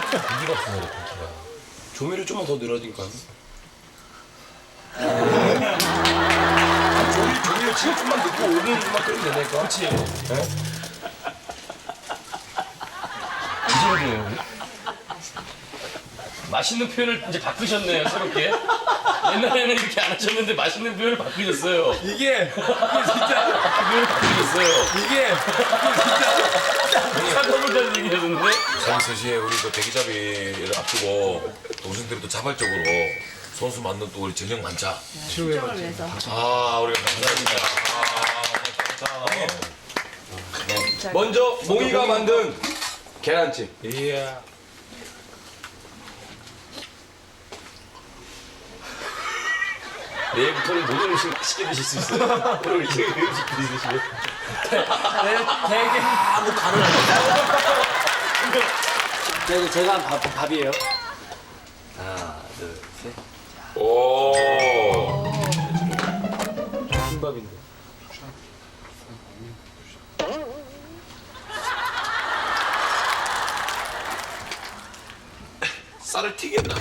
고기가 없어요, 고기가. 조미료 좀만 더 늘어질까요? 아, 조미, 조미료 진짜 좀만 넣고 5분만 끓이면 되니까. 그치. 무슨 소리예요? 맛있는 표현을 이제 바꾸셨네요, 새롭게. 옛날에는 이렇게 안 하셨는데 맛있는 표현을 바꾸셨어요. 이게 이게 진짜 표현을 바꾸셨어요. 이게 사과보다는 얘기하셨는데. 저희 3시에 우리 또 대기잡이를 앞두고 또 자발적으로 선수 만든 또 우리 전형 만차. 출정을 위해서. 아, 우리가 감사합니다. 아, 먼저 몽이가 만든 계란찜. 이야. 내일부터는 모든 음식 맛있게 드실 수 있어요. 오늘 이제 음식 드시면. 되게 제가, 제가 밥, 밥이에요. 하나, 둘, 셋. 오. 김밥인데. 쌀을 튀겼나?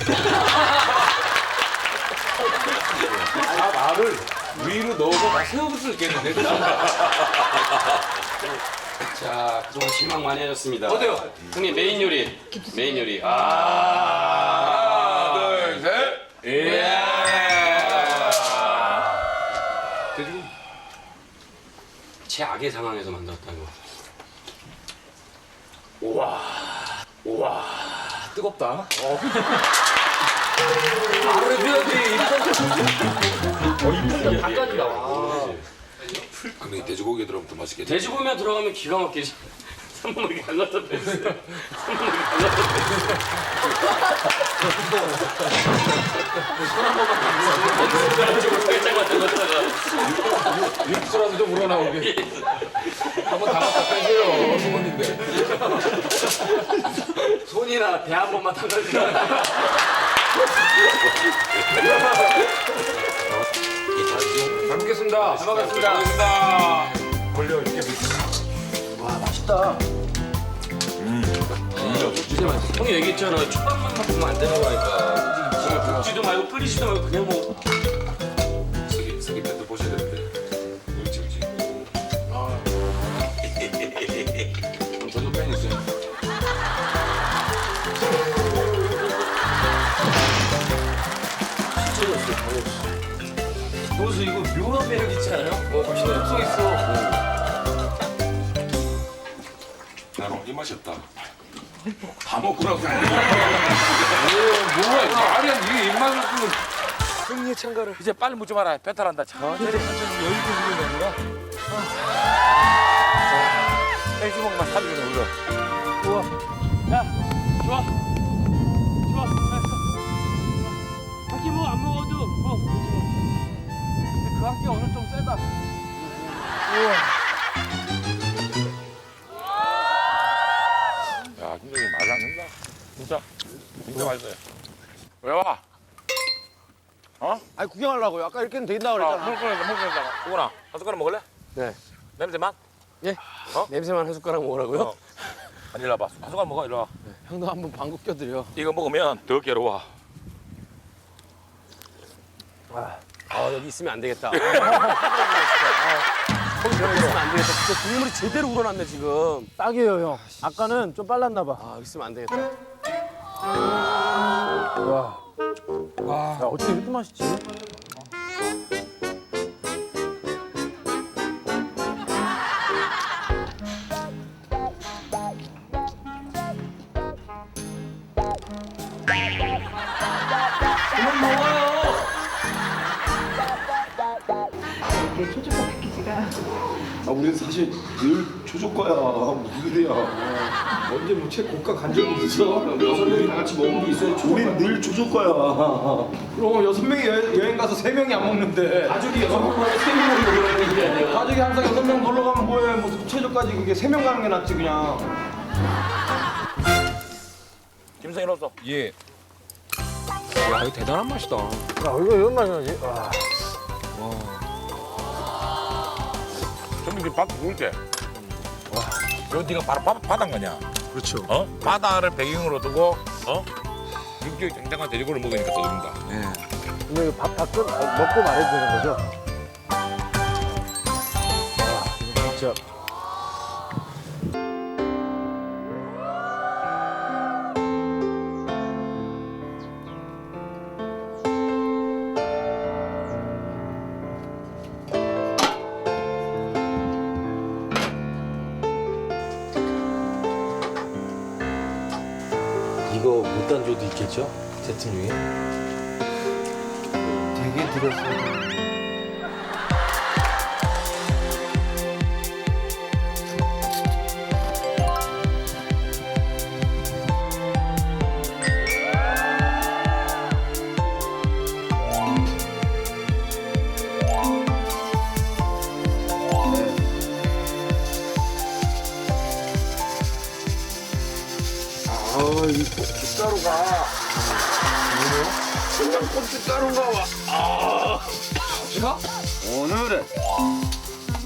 아 말을 위로 넣어서 다 세워볼 수 있겠는데. 자, 그동안 실망 많이 하셨습니다. 어때요? 형님, 메인 요리. 메인 요리. 아. 하나, 둘, 셋. 예. 돼지고 최악의 상황에서 만들었다는 거. 뜨겁다. 말을 해줘야지. 입장 바깥이 나와. 근데 돼지고기 들어가면 더 맛있겠다. 돼지고기만 들어가면 기가 막히지. 한 번만 이렇게 안 갖다 뺐어요. 한 번만 안 갖다 뺐어요. 육수라도 좀 우러나오게. 한번 담았다 빼세요. 소문인데. 손이나 배 한 번만 담가주 세요. 잘 먹겠습니다. 잘 먹겠습니다. 걸려 이렇게 형이 얘기했잖아. 초밥만 먹으면 안 되는 거니까. 지금 볶지도 말고 끓이지도 말고 그냥 뭐. 쓰 묘한 매력 있지 않아요? 어, 진짜 속 있어. 이 맛이 없다. 다 먹고 나서. 뭐야 이거 아니야 이게 입맛을 끄는 승리의 참가를 이제 빨리 묻지 마라 배탈한다 천천히 천천히 여유 좀 부리는 거야 헬주먹만 사비는 올려 좋아. 끼 오늘 좀 세다. 야 김정이 말이 안 된다 진짜 진짜 맛있어요 왜 와? 아니 구경하려고요. 아까 이렇게는 된다 아, 그랬잖아. 먹으려다 먹으려다 우건아 한 숟가락 먹을래? 네. 냄새만? 냄새만 한 숟가락 먹으라고요? 어. 아니 일로 와봐 한 숟가락 먹어 일로 와 형도 한번 방구 껴드려. 이거 먹으면 더 괴로워 아 여기 있으면 안 되겠다. 아, 거기 여기 있으면 안 되겠다. 진짜 국물이 제대로 우러났네 지금. 딱이에요 형. 아까는 좀 빨랐나 봐. 아 여기 있으면 안 되겠다. 야 어떻게 이렇게 맛있지? 이게 초조가 패키지가 아, 우리는 사실 늘 초조과야. 무슨 소리야. 언제 뭐 최고가 간 적이 있어? 여섯 명이 다 같이 먹은 게 있어요. 우린 늘 초조과야. 그럼 여섯 명이 여행, 여행 가서 세 명이 안 먹는데 가족이 여섯 명 가서 세 명이 놀라는 게 아니야. 가족이 항상 여섯 명 놀러 가면 뭐해 뭐 최저까지 그게 세 명 가는 게 낫지 그냥 김성일 없어 예. 야 이거 대단한 맛이다. 야 이거 이런 맛이 나지? 와. 형 님밥 구울게 와 이거 네가 바로 바, 바단 거냐 그렇죠. 어? 바다를 배경으로 두고 어? 육지의 쟁쟁한 돼지고기를 먹으니까 떠오릅니다. 근데 이거 밥, 다 끝, 아, 먹고 말해도 되는 거죠? 와, 이거 진짜. 이거 못단조도 있겠죠? 세트 중에? 되게 들었어요. 오늘은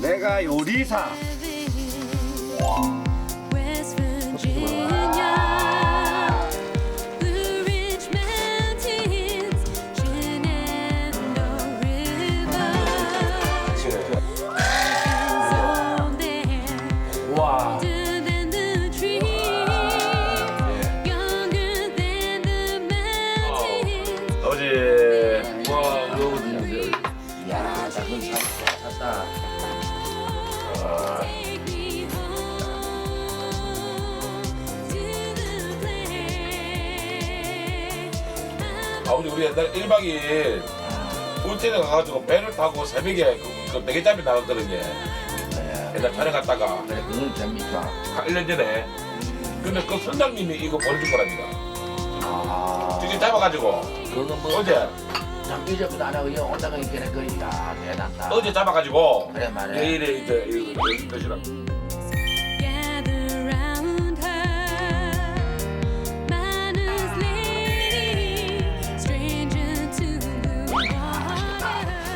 내가 요리사 야, 작은 to the place. 아버지 우리 옛날 1박 2일 울진에 가가지고 배를 타고 새벽에 그, 그 대게잡이 나갔거든요. 옛날 촬영 갔다가 그래. 한 1년 전에. 근데 그 선장님이 이거 보내준 거랍니다. 아, 직접 잡아가지고 그건 뭐, 어제 참 잊어보도 안 하고, 이거 온다가 이렇게 거리니까 대단하다. 어제 잡아가지고 그래, 말해. 내일에 이제 이거 water.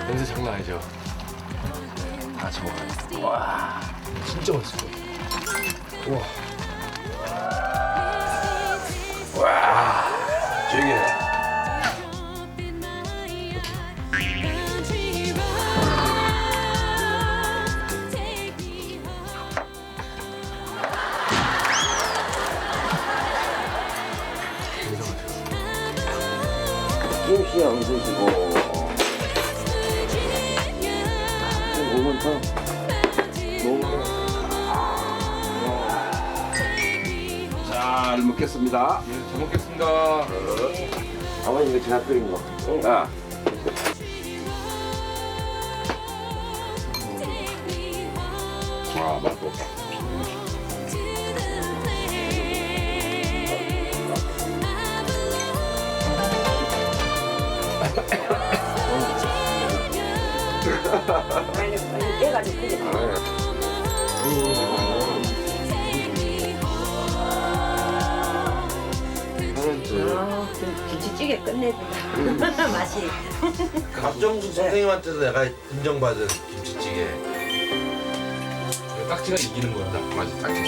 냄새 장난 아니죠? 다 좋아. 와, 진짜 맛있어요. 김씨 안 드시고 오면 참잘 먹겠습니다. 잘 먹겠습니다. 아버님 이거 제가 끓인 거. 아. 아 맛있 고. 김치찌개 끝내준다. 맛이. 박정숙 선생님한테도 내가 인정받은 김치찌개. 딱지가 이기는 거야. 맞아, 딱지.